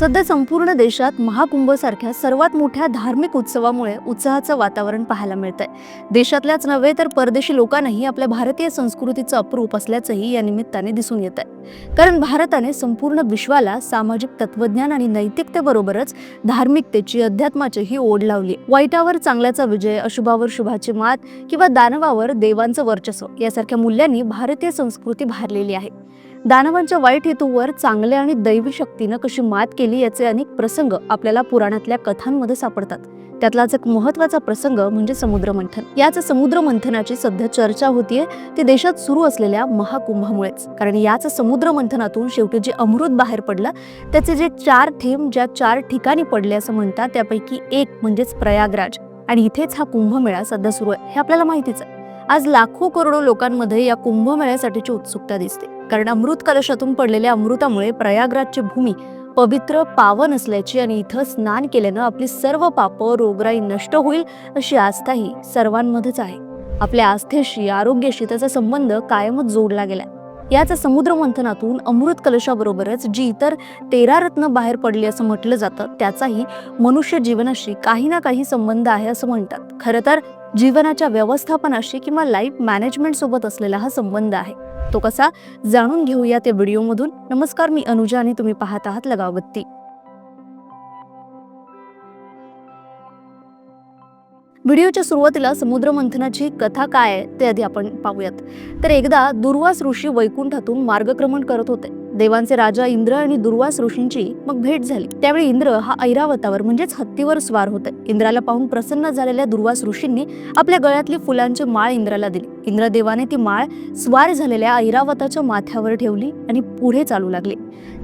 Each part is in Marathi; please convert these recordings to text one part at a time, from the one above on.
सध्या संपूर्ण देशात महाकुंभसारख्या सर्वात मोठ्या धार्मिक उत्सवामुळे उत्साहाचं वातावरण पाहायला मिळतंय. देशातल्याच नव्हे तर परदेशी लोकांनाही आपल्या भारतीय संस्कृतीचं अप्रूप असल्याचंही या निमित्ताने दिसून येत आहे कारण भारताने संपूर्ण विश्वाला सामाजिक तत्वज्ञान आणि नैतिकतेबरोबरच धार्मिकतेची अध्यात्माचीही ओढ लावली. वाईटावर चांगल्याचा विजय अशुभावर शुभाची मात किंवा दानवावर देवांचं वर्चस्व यासारख्या मूल्यांनी भारतीय संस्कृती भारलेली आहे. दानवांच्या वाईट हेतूवर चांगल्या आणि दैवी शक्तीनं कशी मात केली याचे अनेक प्रसंग आपल्याला पुराणातल्या कथांमध्ये सापडतात. त्यातलाच एक महत्त्वाचा प्रसंग म्हणजे समुद्र मंथन. याच समुद्र मंथनाची सध्या चर्चा होतीये ती देशात सुरू असलेल्या महाकुंभामुळेच. कारण याच समुद्र मंथनातून शेवटी जे अमृत बाहेर पडलं त्याचे जे चार थेंब ज्या चार ठिकाणी पडले असं म्हणतात त्यापैकी एक म्हणजेच प्रयागराज. आणि इथेच हा कुंभमेळा सध्या सुरू आहे. हे आपल्याला माहितीच आहे. आज लाखो करोडो लोकांमध्ये या कुंभमेळ्यासाठीची उत्सुकता दिसते. कारण अमृत कलशातून पडलेल्या अमृतामुळे प्रयागराजची भूमी पवित्र पावन असल्याची आणि इथं स्नान केल्यानं आपली सर्व पापं रोगराई नष्ट होईल अशी आस्थाही सर्वांमध्येच आहे. आपल्या आस्थेशी आरोग्याशी त्याचा संबंध कायमच जोडला गेला याच समुद्र मंथनातून अमृत कलशाबरोबरच जी इतर तेरा रत्न बाहेर पडली असं म्हटलं जातं त्याचाही मनुष्य जीवनाशी काही ना काही संबंध आहे असं म्हणतात. खरं तर जीवनाच्या व्यवस्थापनाशी किंवा लाईफ मॅनेजमेंट सोबत असलेला हा संबंध आहे. तो कसा जाणून घेऊया त्या व्हिडिओमधून. नमस्कार मी अनुजा आणि तुम्ही पाहत आहात लगावत्ती व्हिडिओच्या सुरुवातीला समुद्र मंथनाची कथा काय आहे ते आधी आपण पाहूयात. तर एकदा दुर्वास ऋषी वैकुंठातून मार्गक्रमण करत होते. देवांचे राजा इंद्र आणि दुर्वास ऋषींची मग भेट झाली. त्यावेळी इंद्र हा ऐरावतावर म्हणजेच हत्तीवर स्वार होते. इंद्राला पाहून प्रसन्न झालेल्या दुर्वास ऋषींनी आपल्या गळ्यातली फुलांची माळ इंद्राला दिली. इंद्रदेवाने ती माळ स्वार झालेल्या ऐरावताच्या माथ्यावर ठेवली आणि पुढे चालू लागली.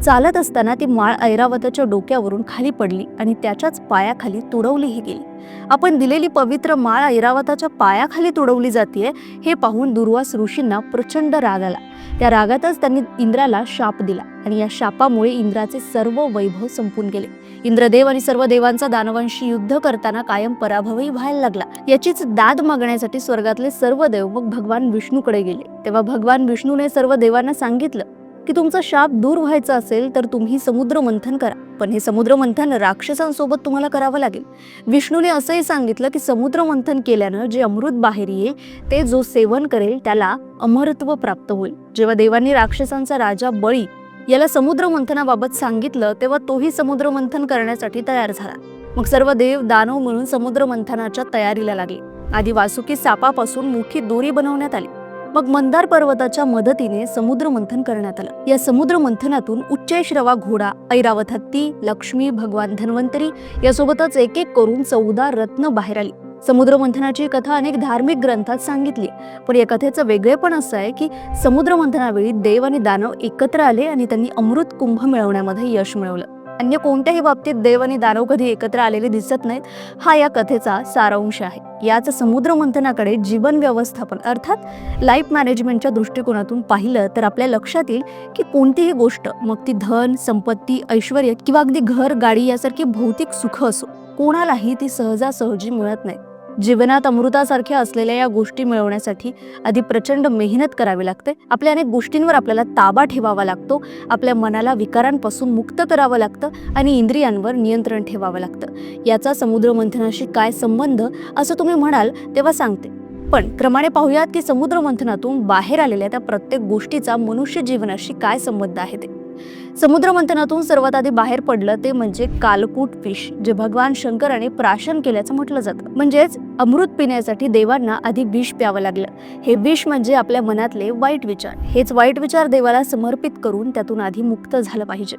चालत असताना ती माळ ऐरावताच्या डोक्यावरून खाली पडली आणि त्याच्याच पायाखाली तुडवलीही गेली. आपण दिलेली पवित्र माळ ऐरावताच्या पायाखाली तुडवली जाते हे पाहून दुर्वास ऋषींना प्रचंड राग आला. त्या रागातच त्यांनी इंद्राला शाप दिला आणि या शापामुळे इंद्राचे सर्व वैभव संपून गेले. इंद्रदेव आणि सर्व देवांचा दानवांशी युद्ध करताना कायम पराभवही व्हायला लागला. याचीच दाद मागण्यासाठी स्वर्गातले सर्व देव मग भगवान विष्णूकडे गेले. तेव्हा भगवान विष्णूने सर्व देवांना सांगितलं की तुमचा शाप दूर व्हायचा असेल तर तुम्ही समुद्र मंथन करा. पण हे समुद्र मंथन राक्षसांसोबत तुम्हाला करावं लागेल. विष्णूने असंही सांगितलं की समुद्र मंथन केल्यानं जे अमृत बाहेर येईल ते जो सेवन करेल त्याला अमरत्व प्राप्त होईल. जेव्हा देवांनी राक्षसांचा राजा बळी याला समुद्र मंथनाबाबत सांगितलं तेव्हा तोही समुद्र मंथन करण्यासाठी तयार झाला. मग सर्व देव दानव म्हणून समुद्र मंथनाच्या तयारीला लागले. आधी वासुकी सापापासून मोठी दोरी बनवण्यात आली. मग मंदार पर्वताच्या मदतीने समुद्र मंथन करण्यात आलं. या समुद्र मंथनातून उच्चैश्रवा घोडा ऐरावत हत्ती लक्ष्मी भगवान धन्वंतरी यासोबतच एक एक करून चौदा रत्न बाहेर आली. समुद्र मंथनाची कथा अनेक धार्मिक ग्रंथात सांगितली. पण या कथेचं वेगळेपण असं आहे की समुद्र मंथनावेळी देव आणि दानव एकत्र आले आणि त्यांनी अमृत कुंभ मिळवण्यामध्ये यश मिळवलं. अन्य कोणत्याही बाबतीत देव आणि दानव कधी एकत्र आलेले दिसत नाहीत हा या कथेचा सारांश आहे. याच समुद्र मंथनाकडे जीवन व्यवस्थापन अर्थात लाईफ मॅनेजमेंटच्या दृष्टिकोनातून पाहिलं तर आपल्या लक्षात येईल की कोणतीही गोष्ट मग ती धन संपत्ती ऐश्वर किंवा अगदी घर गाडी यासारखी भौतिक सुख असो कोणालाही ती सहजासहजी मिळत नाही. जीवनात अमृतासारख्या असलेल्या या गोष्टी मिळवण्यासाठी आधी प्रचंड मेहनत करावी लागते. आपल्या अनेक गोष्टींवर आपल्याला ताबा ठेवावा लागतो. आपल्या मनाला विकारांपासून मुक्त करावं लागतं आणि इंद्रियांवर नियंत्रण ठेवावं लागतं. याचा समुद्र मंथनाशी काय संबंध? असं तुम्ही म्हणाल तेव्हा सांगते. पण क्रमाने पाहूयात की समुद्र मंथनातून बाहेर आलेल्या त्या प्रत्येक गोष्टीचा मनुष्य जीवनाशी काय संबंध आहे ते. समुद्र मंथनातून सर्वात आधी बाहेर पडलं ते म्हणजे कालकूट फिश जे भगवान शंकराने प्राशन केल्याचं म्हटलं जातं. म्हणजेच अमृत पिण्यासाठी देवांना आधी विष प्यावं लागलं. हे विष म्हणजे आपल्या मनातले वाईट विचार. हेच वाईट विचार देवाला समर्पित करून त्यातून आधी मुक्त झालं पाहिजे.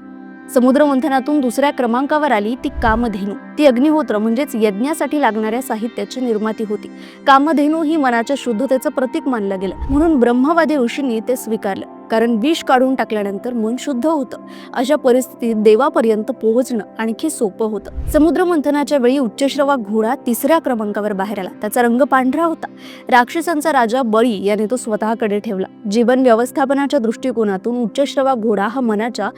समुद्र मंथनातून दुसऱ्या क्रमांकावर आली ती कामधेनू. ती अग्निहोत्र म्हणजेच यज्ञासाठी लागणाऱ्या साहित्याची निर्माती होती. कामधेनू ही मनाच्या शुद्धतेचं प्रतीक मानलं गेलं. म्हणून ब्रह्मवादी ऋषींनी ते स्वीकारलं. कारण विष काढून टाकल्यानंतर मन शुद्ध होतं. अशा परिस्थितीत देवापर्यंत पोहोचणं आणखी सोपं होतं. समुद्र मंथनाच्या वेळी उच्चश्रवा घोडा तिसऱ्या क्रमांकावर बाहेर आला. त्याचा रंग पांढरा होता. राक्षसांचा राजा बळी याने तो स्वतःकडे ठेवला. जीवन व्यवस्थापनाच्या दृष्टिकोनातून उच्चश्रवा घोडा हा मनाच्या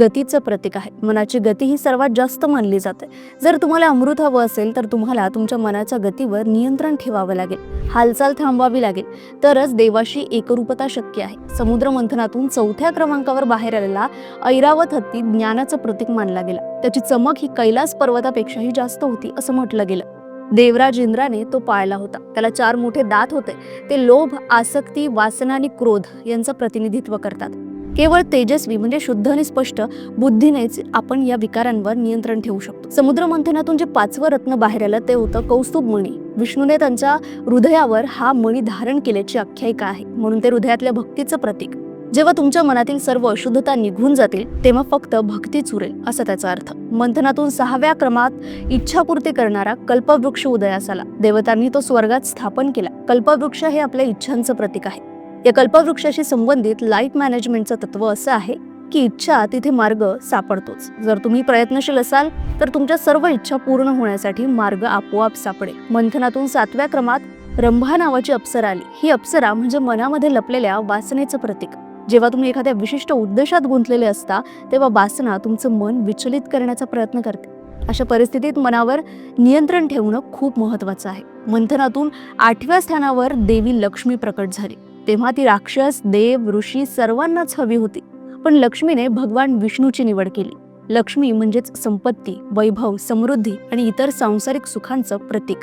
गतीचं प्रतीक आहे. मनाची गती ही सर्वात जास्त मानली जाते. जर तुम्हाला अमृत हवं असेल तर तुम्हाला तुमच्या मनाच्या गतीवर नियंत्रण ठेवावं लागेल. हालचाल थांबवावी लागेल. तरच देवाशी एकरूपता शक्य आहे. समुद्र मंथनातून चौथ्या क्रमांकावर बाहेर आलेला ऐरावत हत्ती ज्ञानाचं प्रतीक मानला गेला. त्याची चमक ही कैलास पर्वतापेक्षाही जास्त होती असं म्हटलं गेलं. देवराज इंद्राने तो पाळला होता. त्याला चार मोठे दात होते. ते लोभ आसक्ती वासना आणि क्रोध यांचं प्रतिनिधित्व करतात. केवळ तेजस्वी म्हणजे शुद्ध आणि स्पष्ट बुद्धीनेच आपण या विकारांवर नियंत्रण ठेवू शकतो. समुद्र मंथनातून जे पाचवं रत्न बाहेर आलं ते होतं कौस्तुभ मणी. विष्णूने त्यांच्या हृदयावर हा मणी धारण केल्याची आख्यायिका आहे. म्हणून ते हृदयातल्या भक्तीचं प्रतीक. जेव्हा तुमच्या मनातील सर्व अशुद्धता निघून जातील तेव्हा फक्त भक्तीच उरेल असा त्याचा अर्थ. मंथनातून सहाव्या क्रमात इच्छापूर्ती करणारा कल्पवृक्ष उदयास आला. देवतांनी तो स्वर्गात स्थापन केला. कल्पवृक्ष हे आपल्या इच्छांचं प्रतीक आहे. या कल्पवृक्षाशी संबंधित लाइट मॅनेजमेंटचं तत्व असं आहे की इच्छा तिथे मार्ग सापडतोच. जर तुम्ही प्रयत्नशील असाल तर तुमच्या सर्व इच्छा पूर्ण होण्यासाठी मार्ग आपोआप सापडेल. मंथनातून सातव्या क्रमात रंभा नावाची अप्सरा आली. ही अप्सरा म्हणजे मनामध्ये लपलेल्या वासनेचं प्रतीक. जेव्हा तुम्ही एखाद्या विशिष्ट उद्देशात गुंतलेले असता तेव्हा वासना तुमचं मन विचलित करण्याचा प्रयत्न करते. अशा परिस्थितीत मनावर नियंत्रण ठेवणं खूप महत्वाचं आहे. मंथनातून आठव्या स्थानावर देवी लक्ष्मी प्रकट झाली. तेव्हा ती राक्षस देव ऋषी सर्वांनाच हवी होती. पण लक्ष्मीने भगवान विष्णूची निवड केली. लक्ष्मी म्हणजेच संपत्ती वैभव समृद्धी आणि इतर सांसारिक सुखांचं प्रतीक.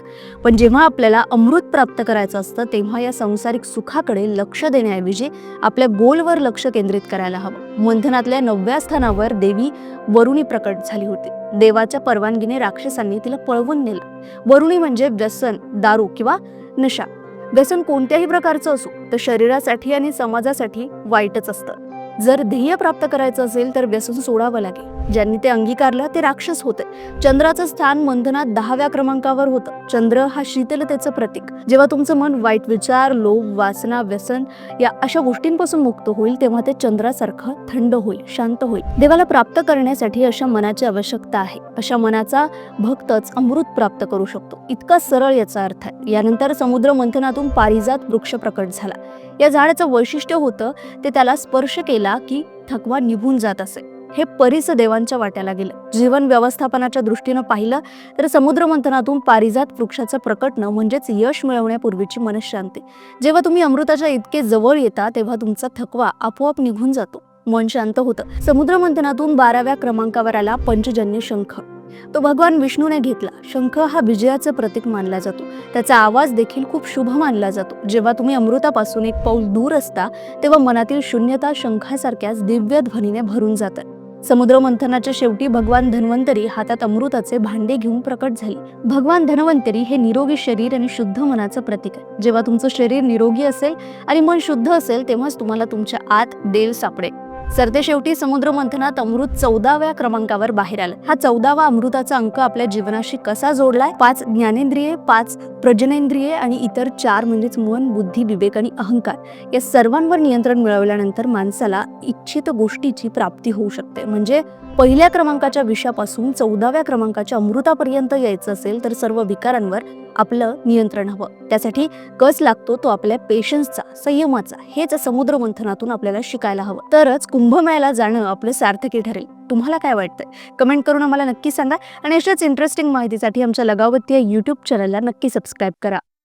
पण जेव्हा आपल्याला अमृत प्राप्त करायचं असतं तेव्हा या सांसारिक सुखाकडे लक्ष देण्याऐवजी आपल्या गोलवर लक्ष केंद्रित करायला हवं. मंथनातल्या नवव्या स्थानावर देवी वरुणी प्रकट झाली होती. देवाच्या परवानगीने राक्षसांनी तिला पळवून नेलं. वरुणी म्हणजे व्यसन दारू किंवा नशा. व्यसन कोणत्याही प्रकारचं असो तर शरीरासाठी आणि समाजासाठी वाईटच असतं. जर ध्येय प्राप्त करायचं असेल तर व्यसन सोडावं लागेल. ज्यांनी ते अंगीकारलं ते राक्षस होते. चंद्राचं स्थान मंथनात दहाव्या क्रमांकावर होतं. चंद्र हा शीतलतेचं प्रतीक. जेव्हा तुमचं मन वाईट विचार लोभ वासना व्यसन या अशा गोष्टींपासून मुक्त होईल तेव्हा ते चंद्रासारखं थंड होईल शांत होईल. देवाला प्राप्त करण्यासाठी अशा मनाची आवश्यकता आहे. अशा मनाचा भक्तच अमृत प्राप्त करू शकतो. इतका सरळ याचा अर्थ आहे. यानंतर समुद्र मंथनातून पारिजात वृक्ष प्रकट झाला. या झाडाचं वैशिष्ट्य होतं ते त्याला स्पर्श केला की थकवा निघून जात असे. हे परिस देवांच्या वाट्याला गेलं. जीवन व्यवस्थापनाच्या दृष्टीनं पाहिलं तर समुद्रमंथनातून पारिजात वृक्षाचं प्रकटणं म्हणजेच यश मिळवण्यापूर्वीची मनशांती जेव्हा तुम्ही अमृताच्या इतके जवळ येता तेव्हा तुमचा थकवा आपोआप निघून जातो. मन शांत होतं. समुद्रमंथनातून बाराव्या क्रमांकावर आला पंचजन्य शंख. तो भगवान विष्णूने घेतला. शंख हा विजयाचं प्रतीक मानला जातो. त्याचा आवाज देखील खूप शुभ मानला जातो. जेव्हा तुम्ही अमृतापासून एक पाऊल दूर असता तेव्हा मनातील शून्यता शंखासारख्याच दिव्य ध्वनीने भरून जातात समुद्र मंथनाच्या शेवटी भगवान धन्वंतरी हातात अमृताचे भांडे घेऊन प्रकट झाले. भगवान धन्वंतरी हे निरोगी शरीर आणि शुद्ध मनाचं प्रतीक आहे. जेव्हा तुमचं शरीर निरोगी असेल आणि मन शुद्ध असेल तेव्हाच तुम्हाला तुमच्या आत देव सापडेल. सरदेशेवटी समुद्र मंथनात अमृत चौदाव्या क्रमांकावर बाहेर आलं. हा चौदावा अमृताचा अंक आपल्या जीवनाशी कसा जोडलाय? पाच ज्ञानेंद्रिये पाच प्रजनेंद्रिये आणि इतर चार म्हणजेच मन बुद्धी विवेक आणि अहंकार या सर्वांवर नियंत्रण मिळवल्यानंतर माणसाला इच्छित गोष्टीची प्राप्ती होऊ शकते. म्हणजे पहिल्या क्रमांकाच्या विषयापासून चौदाव्या क्रमांकाच्या अमृतापर्यंत यायचं असेल तर सर्व विकारांवर आपलं नियंत्रण हवं. त्यासाठी कस लागतो? तो आपल्या पेशन्सचा संयमाचा हेच समुद्र मंथनातून आपल्याला शिकायला हवं. तरच कुंभमेळ्याला जाणं आपलं सार्थकी ठरेल. तुम्हाला काय वाटतंय? कमेंट करून आम्हाला नक्की सांगा आणि अशाच इंटरेस्टिंग माहितीसाठी आमच्या लगावती या यूट्यूब चॅनलला नक्की सबस्क्राईब करा.